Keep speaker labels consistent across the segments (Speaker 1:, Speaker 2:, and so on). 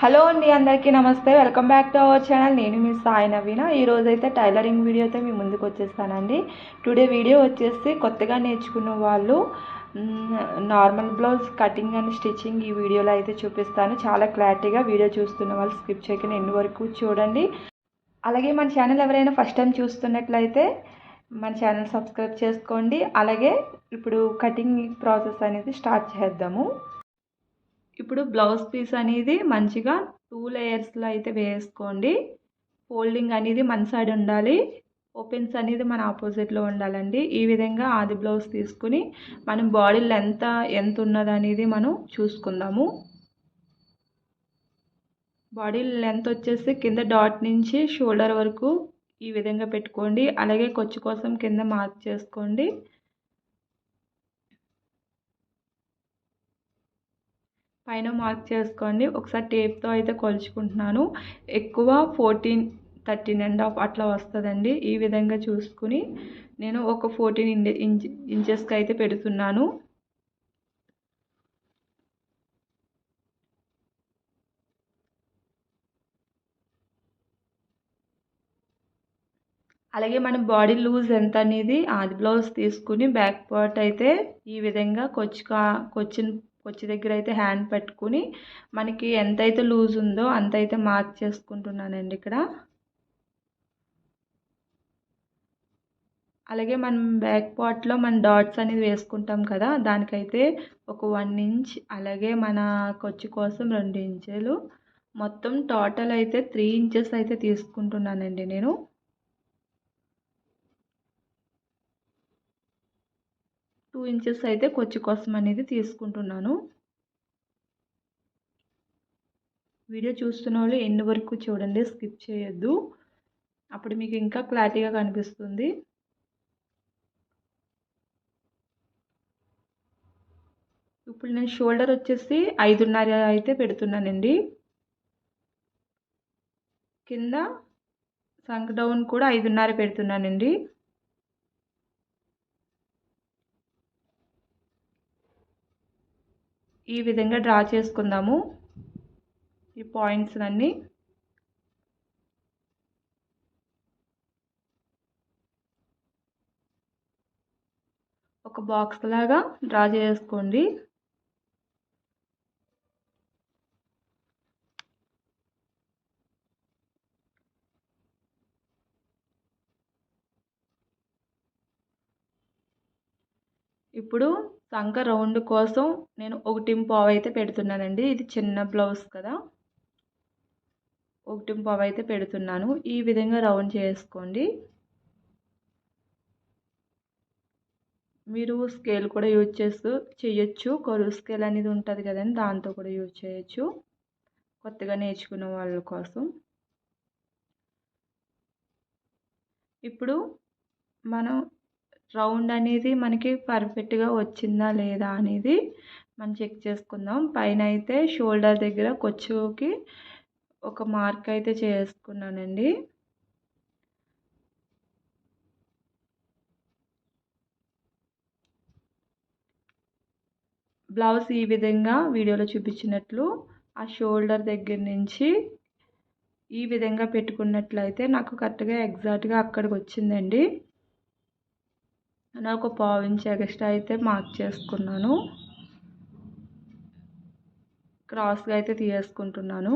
Speaker 1: Hello అండి అందరికీ నమస్తే. Welcome back to our channel. నేను మీ సాయి నవీన. ఈరోజు అయితే టైలరింగ్ వీడియోతో మీ ముందుకు వచ్చేస్తానండి. టుడే వీడియో వచ్చేసి కొత్తగా నేర్చుకున్న వాళ్ళు normal blouse cutting and stitching ఈ వీడియోలో అయితే చూపిస్తాను. చాలా క్లారిటీగా వీడియో చూస్తున్న వాళ్ళు స్కిప్ చేయకుండా ఎన్ని వరకు చూడండి. అలాగే మన ఛానల్ ఎవరైనా ఫస్ట్ టైం చూస్తున్నట్లయితే మన ఛానల్ సబ్స్క్రైబ్ చేసుకోండి. అలాగే ఇప్పుడు కటింగ్ ప్రాసెస్ అనేది స్టార్ట్ చేద్దాము. ఇప్పుడు బ్లౌజ్ పీస్ అనేది మంచిగా టూ లేయర్స్లో అయితే వేసుకోండి. ఫోల్డింగ్ అనేది మన సైడ్ ఉండాలి. ఓపెన్స్ అనేది మన ఆపోజిట్లో ఉండాలండి. ఈ విధంగా ఆది బ్లౌజ్ తీసుకుని మనం బాడీ లెంత్ ఎంత ఉన్నది అనేది మనం చూసుకుందాము. బాడీ లెంత్ వచ్చేసి కింద డాట్ నుంచి షోల్డర్ వరకు ఈ విధంగా పెట్టుకోండి. అలాగే కొచ్చు కోసం కింద మార్క్ చేసుకోండి. పైన మార్క్ చేసుకోండి. ఒకసారి టేప్తో అయితే కొలుచుకుంటున్నాను. ఎక్కువ ఫోర్టీన్ థర్టీన్ అండ్ హాఫ్ అట్లా వస్తుందండి. ఈ విధంగా చూసుకుని నేను ఒక ఫోర్టీన్ ఇంచ్ ఇంచెస్కి అయితే పెడుతున్నాను. అలాగే మన బాడీ లూజ్ ఎంత అనేది ఆది బ్లౌజ్ తీసుకుని బ్యాక్ పార్ట్ అయితే ఈ విధంగా కొచ్చుకా కొచ్చిన కొచ్చి దగ్గర అయితే హ్యాండ్ పెట్టుకుని మనకి ఎంతైతే లూజ్ ఉందో అంత అయితే మార్క్ చేసుకుంటున్నానండి ఇక్కడ. అలాగే మనం బ్యాక్ పార్ట్లో మన డాట్స్ అనేది వేసుకుంటాం కదా దానికైతే ఒక వన్ ఇంచ్ అలాగే మన కొచ్చి కోసం రెండు ఇంచులు మొత్తం టోటల్ అయితే త్రీ ఇంచెస్ అయితే తీసుకుంటున్నానండి నేను. టూ ఇంచెస్ అయితే కొచ్చి కోసం అనేది తీసుకుంటున్నాను. వీడియో చూస్తున్న వాళ్ళు ఎన్ని వరకు చూడండి స్కిప్ చేయొద్దు. అప్పుడు మీకు ఇంకా క్లారిటీగా కనిపిస్తుంది. ఇప్పుడు నేను షోల్డర్ వచ్చేసి ఐదున్నర అయితే పెడుతున్నానండి. కింద సంక్ డౌన్ కూడా ఐదున్నర పెడుతున్నానండి. ఈ విధంగా డ్రా చేసుకుందాము. ఈ పాయింట్స్ అన్నీ. ఒక బాక్స్ లాగా డ్రా చేసుకోండి. ఇప్పుడు సంఖ రౌండ్ కోసం నేను ఒకటి పావు అయితే పెడుతున్నానండి. ఇది చిన్న బ్లౌజ్ కదా. ఒకటి పావు అయితే పెడుతున్నాను. ఈ విధంగా రౌండ్ చేసుకోండి. మీరు స్కేల్ కూడా యూజ్ చేస్తూ చేయొచ్చు. కరువు స్కేల్ అనేది ఉంటుంది కదండి దాంతో కూడా యూజ్ చేయొచ్చు. కొత్తగా నేర్చుకున్న వాళ్ళ కోసం. ఇప్పుడు మనం రౌండ్ అనేది మనకి పర్ఫెక్ట్గా వచ్చిందా లేదా అనేది మనం చెక్ చేసుకుందాం. పైన అయితే షోల్డర్ దగ్గర కొచ్చుకి ఒక మార్క్ అయితే చేసుకున్నానండి. బ్లౌజ్ ఈ విధంగా వీడియోలో చూపించినట్లు ఆ షోల్డర్ దగ్గర నుంచి ఈ విధంగా పెట్టుకున్నట్లయితే నాకు కరెక్ట్గా ఎగ్జాక్ట్గా అక్కడికి వచ్చిందండి. నేను ఒక పావు ఇంచ్ ఎక్స్ట్రా అయితే మార్క్ చేసుకున్నాను. క్రాస్గా అయితే తీసేసుకుంటున్నాను.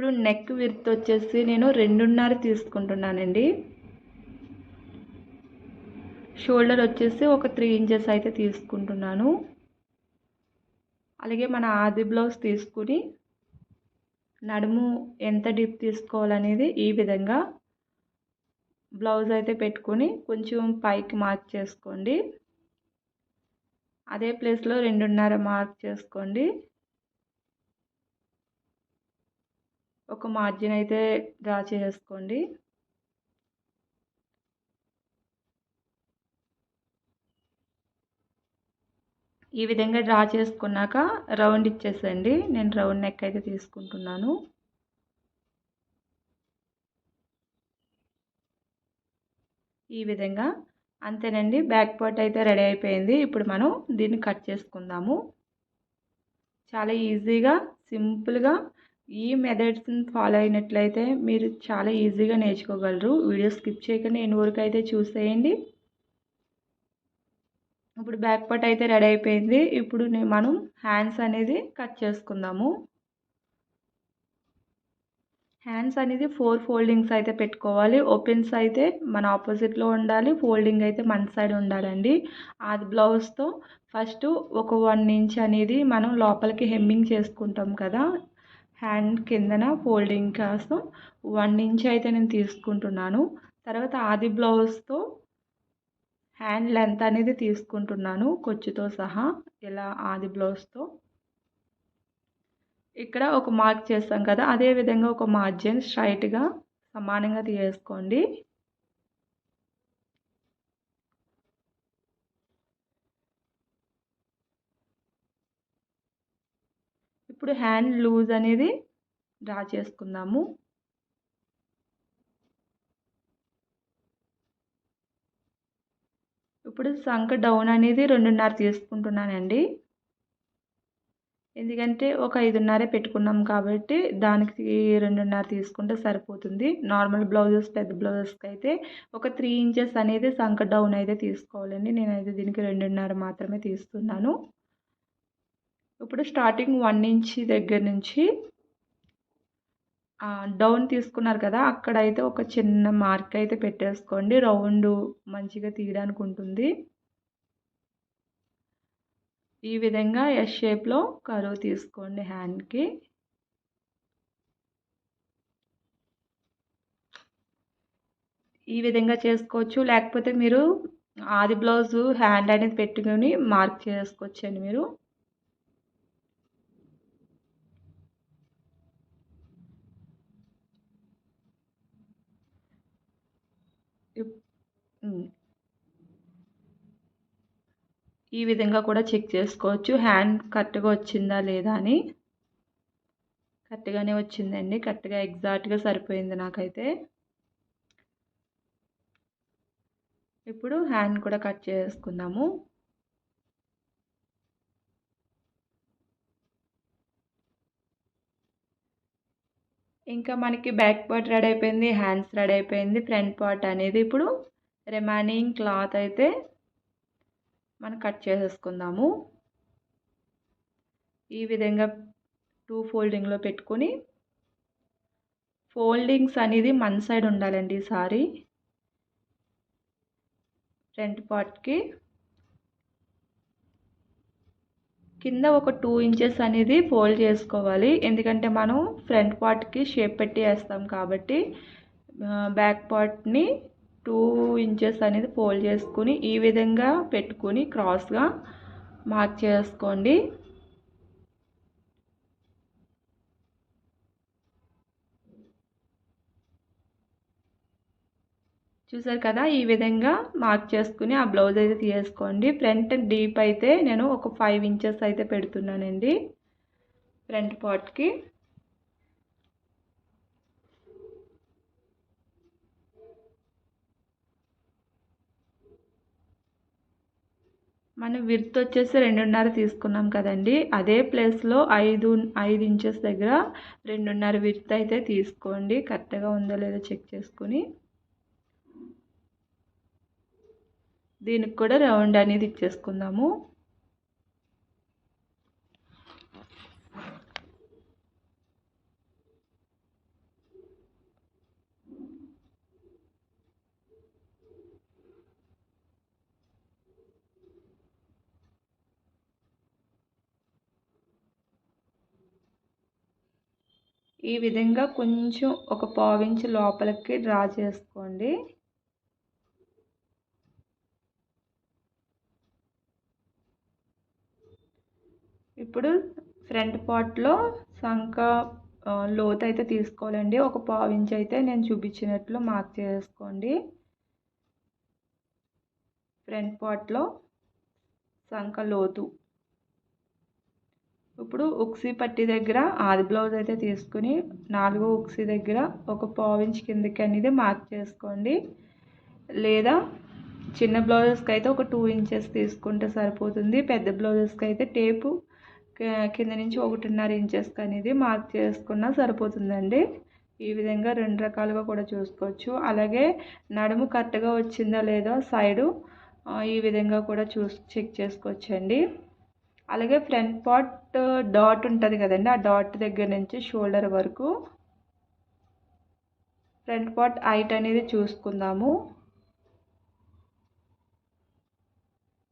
Speaker 1: ఇప్పుడు నెక్ విర్త్ వచ్చేసి నేను రెండున్నర తీసుకుంటున్నానండి. షోల్డర్ వచ్చేసి ఒక త్రీ ఇంచెస్ అయితే తీసుకుంటున్నాను. అలాగే మన ఆది బ్లౌజ్ తీసుకుని నడుము ఎంత డిప్ తీసుకోవాలనేది ఈ విధంగా బ్లౌజ్ అయితే పెట్టుకొని కొంచెం పైకి మార్క్ చేసుకోండి. అదే ప్లేస్లో రెండున్నర మార్క్ చేసుకోండి. ఒక మార్జిన్ అయితే డ్రా చేసుకోండి. ఈ విధంగా డ్రా చేసుకున్నాక రౌండ్ ఇచ్చేసండి. నేను రౌండ్ నెక్ అయితే తీసుకుంటున్నాను. ఈ విధంగా అంతేనండి. బ్యాక్ పార్ట్ అయితే రెడీ అయిపోయింది. ఇప్పుడు మనం దీన్ని కట్ చేసుకుందాము. చాలా ఈజీగా సింపుల్గా ఈ మెథడ్స్ని ఫాలో అయినట్లయితే మీరు చాలా ఈజీగా నేర్చుకోగలరు. వీడియో స్కిప్ చేయకుండా ఎన్ని వరకు అయితే చూసేయండి. ఇప్పుడు బ్యాక్ పార్ట్ అయితే రెడీ అయిపోయింది. ఇప్పుడు మనం హ్యాండ్స్ అనేది కట్ చేసుకుందాము. హ్యాండ్స్ అనేది ఫోర్ ఫోల్డింగ్స్ అయితే పెట్టుకోవాలి. ఓపెన్స్ అయితే మన ఆపోజిట్లో ఉండాలి. ఫోల్డింగ్ అయితే మన సైడ్ ఉండాలండి. అది బ్లౌజ్తో ఫస్ట్ ఒక వన్ ఇంచ్ అనేది మనం లోపలికి హెమ్మింగ్ చేసుకుంటాం కదా. హ్యాండ్ కిందన ఫోల్డింగ్ కోసం వన్ ఇంచ్ అయితే నేను తీసుకుంటున్నాను. తర్వాత ఆది బ్లౌజ్తో హ్యాండ్ లెంత్ అనేది తీసుకుంటున్నాను కొచ్చుతో సహా ఇలా ఆది బ్లౌజ్తో. ఇక్కడ ఒక మార్క్ చేస్తాం కదా అదే విధంగా ఒక మార్జిన్ స్ట్రైట్గా సమానంగా తీసుకోండి ఇప్పుడు హ్యాండ్ లూజ్ అనేది డ్రా చేసుకుందాము. ఇప్పుడు సంఖ డౌన్ అనేది రెండున్నర తీసుకుంటున్నానండి. ఎందుకంటే ఒక ఐదున్నరే పెట్టుకున్నాం కాబట్టి దానికి రెండున్నర తీసుకుంటే సరిపోతుంది. నార్మల్ బ్లౌజెస్ పెద్ద బ్లౌజెస్కి అయితే ఒక త్రీ ఇంచెస్ అనేది సంక డౌన్ అయితే తీసుకోవాలండి. నేనైతే దీనికి రెండున్నర మాత్రమే తీస్తున్నాను. ఇప్పుడు స్టార్టింగ్ వన్ ఇంచి దగ్గర నుంచి డౌన్ తీసుకున్నారు కదా అక్కడైతే ఒక చిన్న మార్క్ అయితే పెట్టేసుకోండి. రౌండ్ మంచిగా తీయడానికి ఉంటుంది. ఈ విధంగా ఎస్ షేప్లో కరువు తీసుకోండి హ్యాండ్కి ఈ విధంగా చేసుకోవచ్చు. లేకపోతే మీరు ఆది బ్లౌజు హ్యాండ్ అనేది పెట్టుకొని మార్క్ చేసుకోవచ్చండి మీరు. ఈ విధంగా కూడా చెక్ చేసుకోవచ్చు. హ్యాండ్ కరెక్ట్గా వచ్చిందా లేదా అని. కరెక్ట్గానే వచ్చిందండి. కరెక్ట్గా ఎగ్జాక్ట్గా సరిపోయింది నాకైతే. ఇప్పుడు హ్యాండ్ కూడా కట్ చేసుకుందాము. ఇంకా మనకి బ్యాక్ పార్ట్ రెడీ అయిపోయింది హ్యాండ్స్ రెడీ అయిపోయింది ఫ్రంట్ పార్ట్ అనేది ఇప్పుడు రిమైనింగ్ క్లాత్ అయితే మనం కట్ చేసేసుకుందాము. ఈ విధంగా టూ ఫోల్డింగ్లో పెట్టుకొని ఫోల్డింగ్స్ అనేది మన సైడ్ ఉండాలండి ఈసారి ఫ్రంట్ పార్ట్కి కింద ఒక టూ ఇంచెస్ అనేది ఫోల్డ్ చేసుకోవాలి. ఎందుకంటే మనం ఫ్రంట్ పార్ట్కి షేప్ పెట్టి వేస్తాం కాబట్టి బ్యాక్ పార్ట్ని టూ ఇంచెస్ అనేది ఫోల్డ్ చేసుకుని ఈ విధంగా పెట్టుకుని క్రాస్గా మార్క్ చేసుకోండి. చూసారు కదా ఈ విధంగా మార్క్ చేసుకుని ఆ బ్లౌజ్ అయితే తీసుకోండి. ఫ్రంట్ డీప్ అయితే నేను ఒక ఫైవ్ ఇంచెస్ అయితే పెడుతున్నానండి ఫ్రంట్ పార్ట్కి. మనం విర్త్ వచ్చేసి రెండున్నర తీసుకున్నాం కదండి. అదే ప్లేస్లో ఐదు ఐదు ఇంచెస్ దగ్గర రెండున్నర విర్త్ అయితే తీసుకోండి. కరెక్ట్గా ఉందో లేదో చెక్ చేసుకుని. దీనికి కూడా రౌండ్ అనేది ఇచ్చేసుకుందాము. ఈ విధంగా కొంచెం ఒక పావించి లోపలికి డ్రా చేసుకోండి. ఇప్పుడు ఫ్రంట్ పార్ట్లో సంక లోతు అయితే తీసుకోవాలండి. ఒక పావించి అయితే నేను చూపించినట్లు మార్క్ చేసుకోండి. ఫ్రంట్ పార్ట్లో సంక లోతు ఇప్పుడు ఉక్సీ పట్టి దగ్గర ఆది బ్లౌజ్ అయితే తీసుకుని నాలుగో ఉక్సీ దగ్గర ఒక పావు కిందకి అనేది మార్క్ చేసుకోండి. లేదా చిన్న బ్లౌజెస్కి అయితే ఒక టూ ఇంచెస్ తీసుకుంటే సరిపోతుంది. పెద్ద బ్లౌజెస్కి అయితే టేపు కింద నుంచి ఒకటిన్నర ఇంచెస్కి అనేది మార్క్ చేసుకున్నా సరిపోతుందండి. ఈ విధంగా రెండు రకాలుగా కూడా చూసుకోవచ్చు. అలాగే నడుము కరెక్ట్గా వచ్చిందా లేదో సైడు ఈ విధంగా కూడా చూ చెక్ చేసుకోవచ్చండి. అలాగే ఫ్రంట్ పార్ట్ డాట్ ఉంటుంది కదండి ఆ డాట్ దగ్గర నుంచి షోల్డర్ వరకు ఫ్రంట్ పార్ట్ హైట్ అనేది చూసుకుందాము.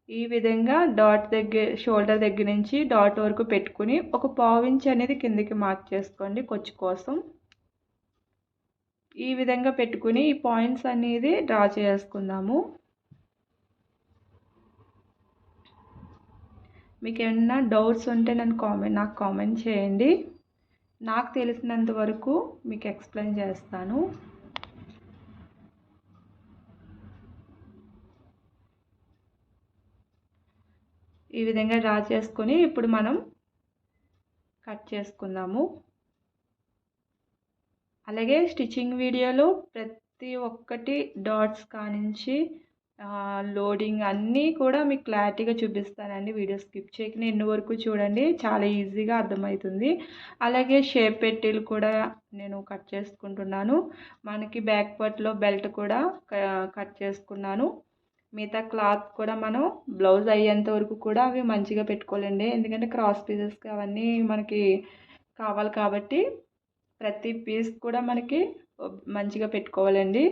Speaker 1: ఈ విధంగా డాట్ దగ్గర షోల్డర్ దగ్గర నుంచి డాట్ వరకు పెట్టుకుని ఒక పావు అనేది కిందికి మార్క్ చేసుకోండి కొచ్చు కోసం. ఈ విధంగా పెట్టుకుని ఈ పాయింట్స్ అనేది డ్రా చేసుకుందాము. మీకు ఏమన్నా డౌట్స్ ఉంటే నన్ను కామెంట్ నాకు కామెంట్ చేయండి. నాకు తెలిసినంత వరకు మీకు ఎక్స్ప్లెయిన్ చేస్తాను. ఈ విధంగా డ్రా చేసుకొని ఇప్పుడు మనం కట్ చేసుకుందాము. అలాగే స్టిచ్చింగ్ వీడియోలో ప్రతి ఒక్కటి డాట్స్ కానించి లోడింగ్ అన్నీ కూడా మీకు క్లారిటీగా చూపిస్తానండి. వీడియో స్కిప్ చేయకుండా ఎన్ని వరకు చూడండి చాలా ఈజీగా అర్థమవుతుంది. అలాగే షేప్ పెట్టీలు కూడా నేను కట్ చేసుకుంటున్నాను. మనకి బ్యాక్ పార్ట్లో బెల్ట్ కూడా కట్ చేసుకున్నాను. మిగతా క్లాత్ కూడా మనం బ్లౌజ్ అయ్యేంత వరకు కూడా అవి మంచిగా పెట్టుకోవాలండి. ఎందుకంటే క్రాస్ పీసెస్కి అవన్నీ మనకి కావాలి కాబట్టి ప్రతి పీస్ కూడా మనకి మంచిగా పెట్టుకోవాలండి.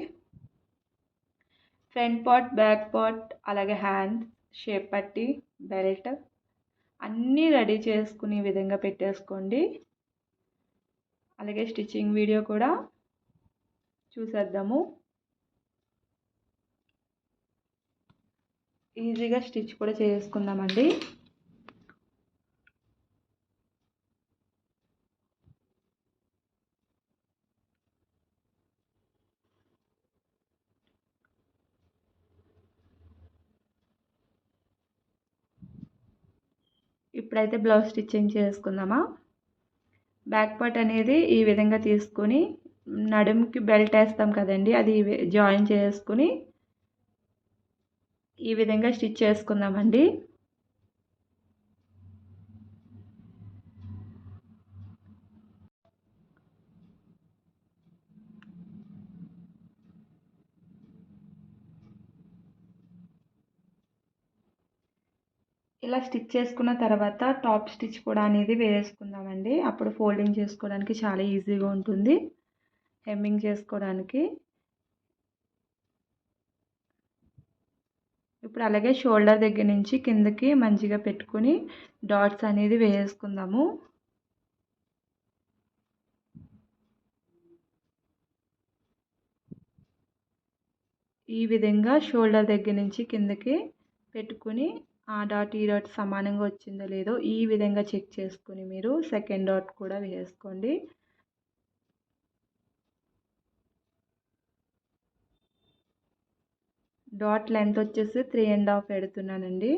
Speaker 1: ఫ్రంట్ పార్ట్ బ్యాక్ పార్ట్ అలాగే హ్యాండ్ షేప్ పట్టి బెల్ట్ అన్నీ రెడీ చేసుకునే విధంగా పెట్టేసుకోండి. అలాగే స్టిచ్చింగ్ వీడియో కూడా చూసేద్దాము. ఈజీగా స్టిచ్ కూడా చేసుకుందామండి. ఇప్పుడైతే బ్లౌజ్ స్టిచ్చింగ్ చేసుకుందామా? బ్యాక్ పార్ట్ అనేది ఈ విధంగా తీసుకొని నడుముకి బెల్ట్ వేస్తాం కదండి అది జాయిన్ చేసుకుని ఈ విధంగా స్టిచ్ చేసుకుందామండి. ఇలా స్టిచ్ చేసుకున్న తర్వాత టాప్ స్టిచ్ కూడా అనేది వేసుకుందామండి. అప్పుడు ఫోల్డింగ్ చేసుకోవడానికి చాలా ఈజీగా ఉంటుంది. హెమ్మింగ్ చేసుకోవడానికి. ఇప్పుడు అలాగే షోల్డర్ దగ్గర నుంచి కిందకి మంచిగా పెట్టుకుని డాట్స్ అనేది వేసుకుందాము. ఈ విధంగా షోల్డర్ దగ్గర నుంచి కిందకి పెట్టుకుని ఆ డాట్ ఈ డాట్ సమానంగా వచ్చిందో లేదో ఈ విధంగా చెక్ చేసుకుని మీరు సెకండ్ డాట్ కూడా వేసుకోండి. డాట్ లెంత్ వచ్చేసి త్రీ అండ్ హాఫ్ పెడుతున్నానండి.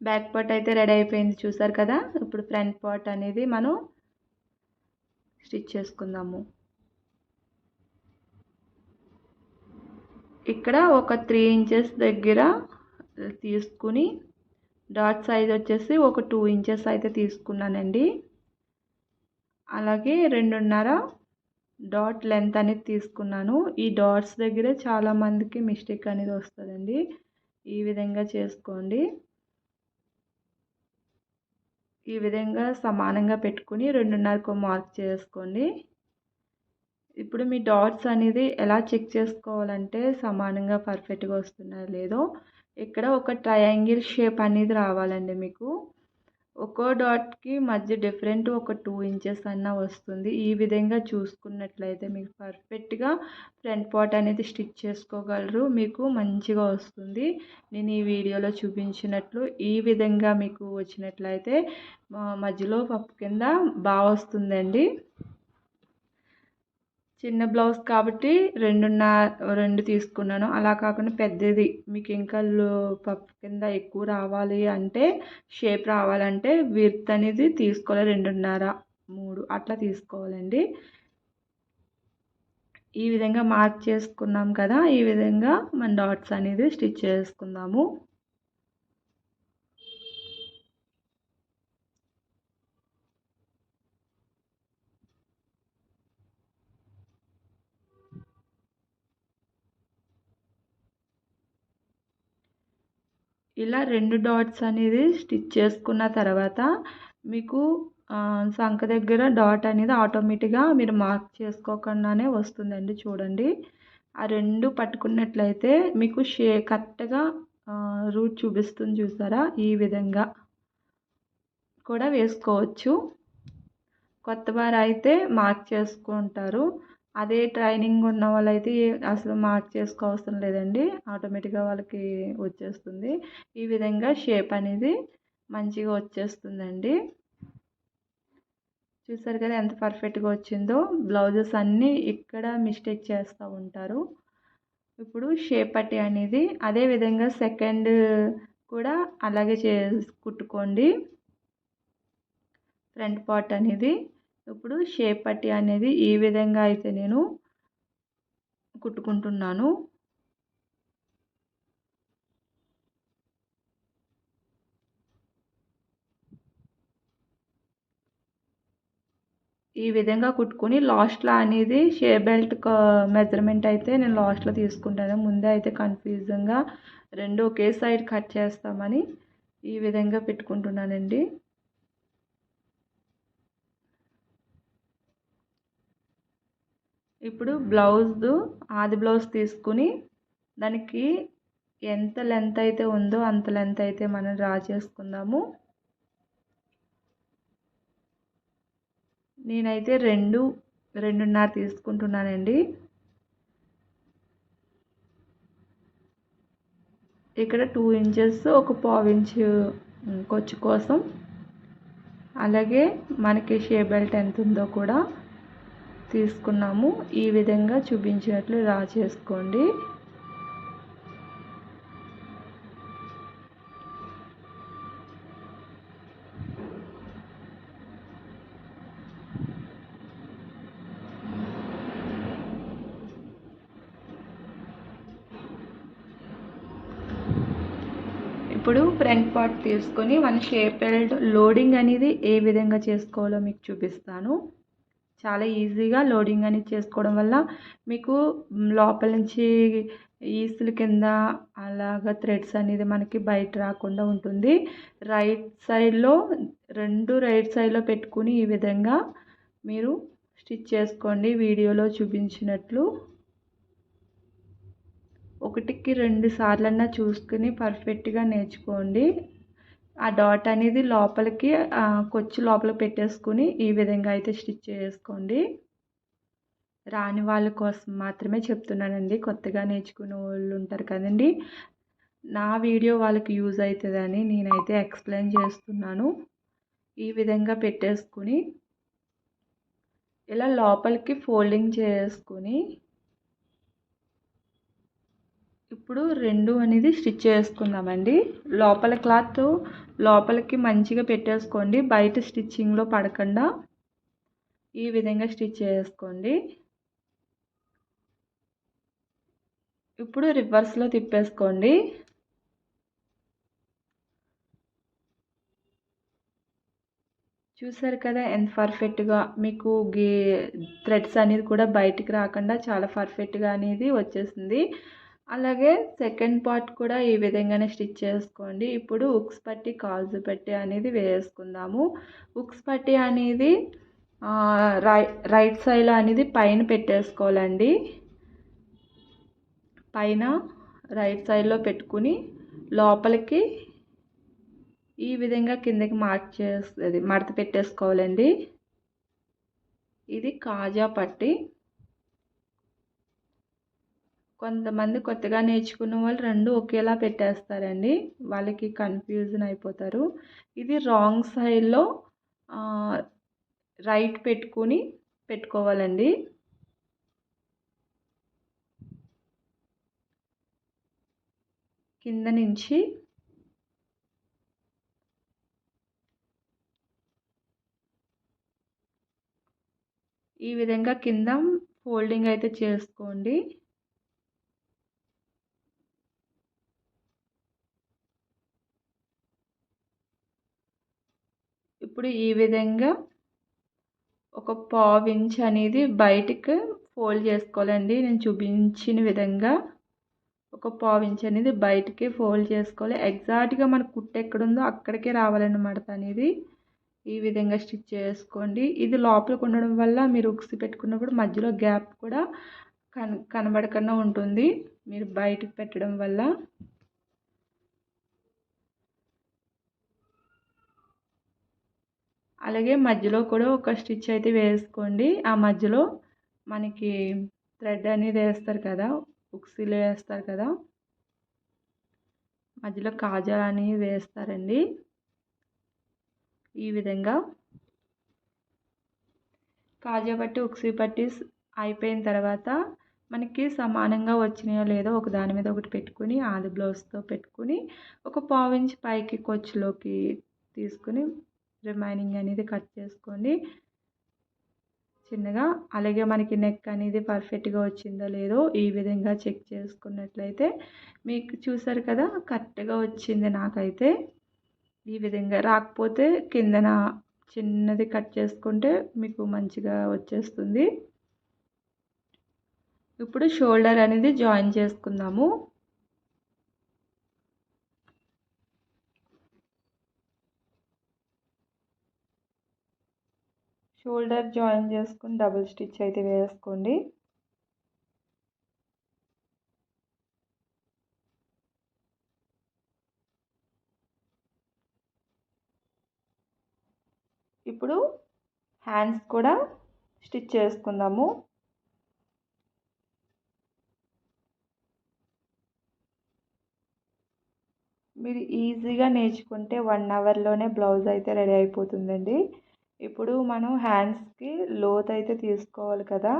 Speaker 1: బ్యాక్ పార్ట్ అయితే రెడీ అయిపోయింది చూసారు కదా? ఇప్పుడు ఫ్రంట్ పార్ట్ అనేది మనం స్టిచ్ చేసుకుందాము. ఇక్కడ ఒక త్రీ ఇంచెస్ దగ్గర తీసుకుని డాట్ సైజ్ వచ్చేసి ఒక టూ ఇంచెస్ అయితే తీసుకున్నానండి. అలాగే రెండున్నర డాట్ లెంత్ అనేది తీసుకున్నాను. ఈ డాట్స్ దగ్గరే చాలామందికి మిస్టేక్ అనేది వస్తుందండి. ఈ విధంగా చేసుకోండి. ఈ విధంగా సమానంగా పెట్టుకుని రెండున్నరకు మార్క్ చేసుకోండి. ఇప్పుడు మీ డాట్స్ అనేది ఎలా చెక్ చేసుకోవాలంటే సమానంగా పర్ఫెక్ట్గా వస్తున్నాయో లేదో ఇక్కడ ఒక ట్రయాంగిల్ షేప్ అనేది రావాలండి మీకు. ఒక్కో డాట్కి మధ్య డిఫరెంట్ ఒక టూ ఇంచెస్ అన్న వస్తుంది. ఈ విధంగా చూసుకున్నట్లయితే మీకు పర్ఫెక్ట్గా ఫ్రంట్ పార్ట్ అనేది స్టిచ్ చేసుకోగలరు. మీకు మంచిగా వస్తుంది. నేను ఈ వీడియోలో చూపించినట్లు ఈ విధంగా మీకు వచ్చినట్లయితే మధ్యలో పప్పు కింద బాగా వస్తుందండి. చిన్న బ్లౌజ్ కాబట్టి రెండున్నర రెండు తీసుకున్నాను. అలా కాకుండా పెద్దది. మీకు ఇంకా పప్పు కింద ఎక్కువ రావాలి అంటే షేప్ రావాలంటే విర్త్ అనేది తీసుకోవాలి రెండున్నర మూడు అట్లా తీసుకోవాలండి. ఈ విధంగా మార్క్ చేసుకున్నాం కదా ఈ విధంగా మన డాట్స్ అనేది స్టిచ్ చేసుకుందాము. ఇలా రెండు డాట్స్ అనేది స్టిచ్ చేసుకున్న తర్వాత మీకు సంఖ దగ్గర డాట్ అనేది ఆటోమేటిక్గా మీరు మార్క్ చేసుకోకుండానే వస్తుందండి చూడండి. ఆ రెండు పట్టుకున్నట్లయితే మీకు షే కరెక్ట్గా రూట్ చూపిస్తుంది చూసారా? ఈ విధంగా కూడా వేసుకోవచ్చు. కొత్త వారు అయితే మార్క్ చేసుకుంటారు. అదే ట్రైనింగ్ ఉన్న వాళ్ళైతే అసలు మార్క్ చేసుకోవసరం లేదండి. ఆటోమేటిక్గా వాళ్ళకి వచ్చేస్తుంది. ఈ విధంగా షేప్ అనేది మంచిగా వచ్చేస్తుందండి. చూసారు కదా ఎంత పర్ఫెక్ట్గా వచ్చిందో. బ్లౌజెస్ అన్నీ ఇక్కడ మిస్టేక్ చేస్తూ ఉంటారు. ఇప్పుడు షేప్ పట్టి అనేది అదే విధంగా సెకండ్ కూడా అలాగే చే కుట్టుకోండి. ఫ్రంట్ పార్ట్ అనేది ఇప్పుడు షేప్ పట్టి అనేది ఈ విధంగా అయితే నేను కుట్టుకుంటున్నాను. ఈ విధంగా కుట్టుకొని లాస్ట్లో అనేది షే బెల్ట్ మెజర్మెంట్ అయితే నేను లాస్ట్లో తీసుకుంటాను. ముందే అయితే కన్ఫ్యూజన్గా రెండు ఒకే సైడ్ కట్ చేస్తామని ఈ విధంగా పెట్టుకుంటున్నానండి. ఇప్పుడు బ్లౌజ్ ఆది బ్లౌజ్ తీసుకుని దానికి ఎంత లెంత్ అయితే ఉందో అంత లెంత్ అయితే మనం డ్రా చేసుకుందాము. నేనైతే రెండు రెండున్నర తీసుకుంటున్నానండి. ఇక్కడ టూ ఇంచెస్ ఒక పావు ఇంచు కొచ్చు కోసం. అలాగే మనకి షే బెల్ట్ ఎంత ఉందో కూడా తీసుకున్నాము. ఈ విధంగా చూపించినట్లు రా చేసుకోండి. ఇప్పుడు ఫ్రంట్ పార్ట్ తీసుకొని మన షేప్ లోడింగ్ అనేది ఏ విధంగా చేసుకోవాలో మీకు చూపిస్తాను. చాలా ఈజీగా లోడింగ్ అనేది చేసుకోవడం వల్ల మీకు లోపల నుంచి ఈసుల కింద అలాగ థ్రెడ్స్ అనేది మనకి బయట రాకుండా ఉంటుంది. రైట్ సైడ్లో రెండు రైట్ సైడ్లో పెట్టుకుని ఈ విధంగా మీరు స్టిచ్ చేసుకోండి. వీడియోలో చూపించినట్లు ఒకటికి రెండు సార్లన్నా చూసుకుని పర్ఫెక్ట్గా నేర్చుకోండి. ఆ డాట్ అనేది లోపలికి కొచ్చి లోపల పెట్టేసుకుని ఈ విధంగా అయితే స్టిచ్ చేసుకోండి. రాని వాళ్ళ కోసం మాత్రమే చెప్తున్నానండి. కొత్తగా నేర్చుకునే వాళ్ళు ఉంటారు కదండి. నా వీడియో వాళ్ళకి యూజ్ అవుతుందని నేనైతే ఎక్స్ప్లెయిన్ చేస్తున్నాను. ఈ విధంగా పెట్టేసుకుని ఇలా లోపలికి ఫోల్డింగ్ చేసుకుని ఇప్పుడు రెండు అనేది స్టిచ్ చేసుకుందామండి. లోపల క్లాత్ లోపలికి మంచిగా పెట్టేసుకోండి. బయట స్టిచ్చింగ్లో పడకుండా ఈ విధంగా స్టిచ్ చేసుకోండి. ఇప్పుడు రివర్స్లో తిప్పేసుకోండి. చూసారు కదా ఎంత పర్ఫెక్ట్గా మీకు గే థ్రెడ్స్ అనేది కూడా బయటికి రాకుండా చాలా పర్ఫెక్ట్గా అనేది వచ్చేసింది. అలాగే సెకండ్ పార్ట్ కూడా ఈ విధంగానే స్టిచ్ చేసుకోండి. ఇప్పుడు ఉక్స్ పట్టి కాజు పట్టి అనేది వేసుకుందాము. ఉక్స్ పట్టి అనేది రై రైట్ సైడ్లో అనేది పైన పెట్టేసుకోవాలండి. పైన రైట్ సైడ్లో పెట్టుకుని లోపలికి ఈ విధంగా కిందకి మార్చేస్తుంది మడత పెట్టేసుకోవాలండి. ఇది కాజా పట్టి. కొంతమంది కొత్తగా నేర్చుకున్న వాళ్ళు రెండు ఒకేలా పెట్టేస్తారండి. వాళ్ళకి కన్ఫ్యూజన్ అయిపోతారు. ఇది రాంగ్ సైడ్లో రైట్ పెట్టుకుని పెట్టుకోవాలండి. కింద నుంచి ఈ విధంగా కింద ఫోల్డింగ్ అయితే చేసుకోండి. ఇప్పుడు ఈ విధంగా ఒక పావు ఇంచ్ అనేది బయటికి ఫోల్డ్ చేసుకోవాలండి. నేను చూపించిన విధంగా ఒక పావు ఇంచ్ అనేది బయటికి ఫోల్డ్ చేసుకోవాలి. ఎగ్జాక్ట్గా మన కుట్టు ఎక్కడుందో అక్కడికే రావాలన్నమాట అనేది ఈ విధంగా స్టిచ్ చేసుకోండి. ఇది లోపలికి ఉండడం వల్ల మీరు ఉక్సి పెట్టుకున్నప్పుడు మధ్యలో గ్యాప్ కూడా కన కనబడకుండా ఉంటుంది. మీరు బయటకు పెట్టడం వల్ల అలాగే మధ్యలో కూడా ఒక స్టిచ్ అయితే వేసుకోండి. ఆ మధ్యలో మనకి థ్రెడ్ అనేది వేస్తారు కదా ఉక్సీలో వేస్తారు కదా. మధ్యలో కాజా అనేది వేస్తారండి. ఈ విధంగా కాజా పట్టి ఉక్సీ పట్టి అయిపోయిన తర్వాత మనకి సమానంగా వచ్చినాయో లేదో ఒక దాని మీద ఒకటి పెట్టుకుని ఆది బ్లౌజ్తో పెట్టుకుని ఒక పావు ఇంచ్ పైకి కొచ్చులోకి తీసుకుని రిమైనింగ్ అనేది కట్ చేసుకోండి చిన్నగా అలాగే మనకి నెక్ అనేది పర్ఫెక్ట్గా వచ్చిందో లేదో ఈ విధంగా చెక్ చేసుకున్నట్లయితే మీకు చూసారు కదా కరెక్ట్గా వచ్చింది నాకైతే. ఈ విధంగా రాకపోతే కిందన చిన్నది కట్ చేసుకుంటే మీకు మంచిగా వచ్చేస్తుంది. ఇప్పుడు షోల్డర్ అనేది జాయిన్ చేసుకుందాము. షోల్డర్ జాయిన్ చేసుకుని డబుల్ స్టిచ్ అయితే వేసుకోండి. ఇప్పుడు హ్యాండ్స్ కూడా స్టిచ్ చేసుకుందాము. మీరు ఈజీగా నేర్చుకుంటే వన్ అవర్లోనే బ్లౌజ్ అయితే రెడీ అయిపోతుందండి. ఇప్పుడు మనం హ్యాండ్స్కి లోత్ అయితే తీసుకోవాలి కదా.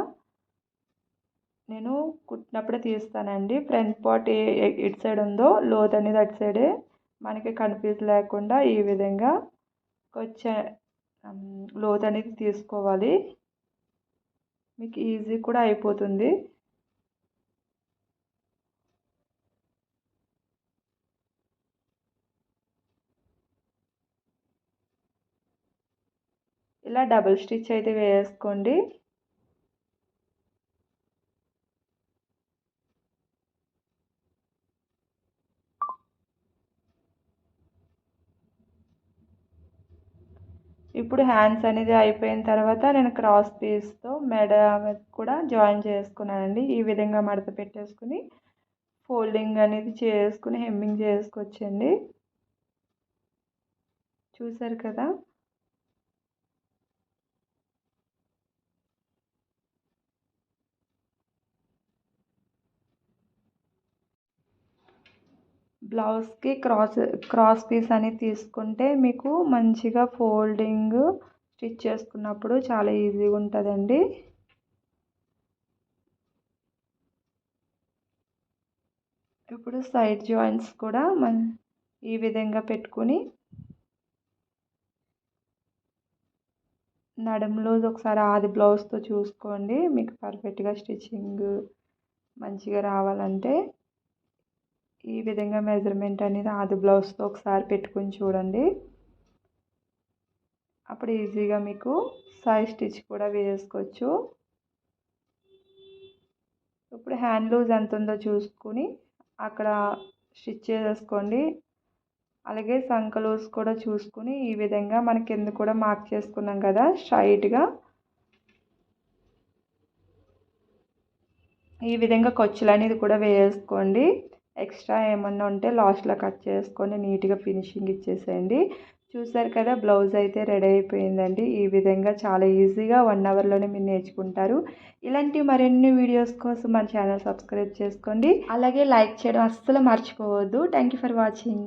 Speaker 1: నేను కుట్టినప్పుడే తీస్తానండి. ఫ్రంట్ పార్ట్ ఏ ఇటు సైడ్ ఉందో లోత్ అనేది అటు సైడే మనకి కన్ఫ్యూజ్ లేకుండా ఈ విధంగా కొంచెం లోత్ అనేది తీసుకోవాలి. మీకు ఈజీ కూడా అయిపోతుంది. ఇలా డబుల్ స్టిచ్ అయితే వేసుకోండి. ఇప్పుడు హ్యాండ్స్ అనేది అయిపోయిన తర్వాత నేను క్రాస్ పీస్తో మెడ కూడా జాయిన్ చేసుకున్నానండి. ఈ విధంగా మడత పెట్టేసుకుని ఫోల్డింగ్ అనేది చేసుకుని హెమ్మింగ్ చేసుకోవచ్చండి. చూసారు కదా? బ్లౌజ్కి క్రాస్ క్రాస్ పీస్ అనేది తీసుకుంటే మీకు మంచిగా ఫోల్డింగ్ స్టిచ్ చేసుకున్నప్పుడు చాలా ఈజీగా ఉంటుందండి. ఇప్పుడు సైడ్ జాయింట్స్ కూడా మన ఈ విధంగా పెట్టుకుని నడుములో ఒకసారి ఆది బ్లౌజ్తో చూసుకోండి. మీకు పర్ఫెక్ట్గా స్టిచ్చింగ్ మంచిగా రావాలంటే ఈ విధంగా మెజర్మెంట్ అనేది ఆది బ్లౌజ్తో ఒకసారి పెట్టుకొని చూడండి. అప్పుడు ఈజీగా మీకు సైజ్ స్టిచ్ కూడా వేసుకోవచ్చు ఇప్పుడు హ్యాండ్ లూజ్ ఎంత ఉందో చూసుకుని అక్కడ స్టిచ్ చేసేసుకోండి. అలాగే సంక లూజ్ కూడా చూసుకుని ఈ విధంగా మన కింద కూడా మార్క్ చేసుకున్నాం కదా స్ట్రైట్గా ఈ విధంగా ఖర్చులు అనేది కూడా వేసుకోండి ఎక్స్ట్రా ఏమన్నా ఉంటే లాస్ట్లో కట్ చేసుకొని నీట్గా ఫినిషింగ్ ఇచ్చేసేయండి. చూసారు కదా బ్లౌజ్ అయితే రెడీ అయిపోయిందండి. ఈ విధంగా చాలా ఈజీగా వన్ అవర్లోనే మీరు నేర్చుకుంటారు. ఇలాంటి మరిన్ని వీడియోస్ కోసం మన ఛానల్ సబ్స్క్రైబ్ చేసుకోండి. అలాగే లైక్ చేయడం అస్సలు మర్చిపోవద్దు. Thank you for watching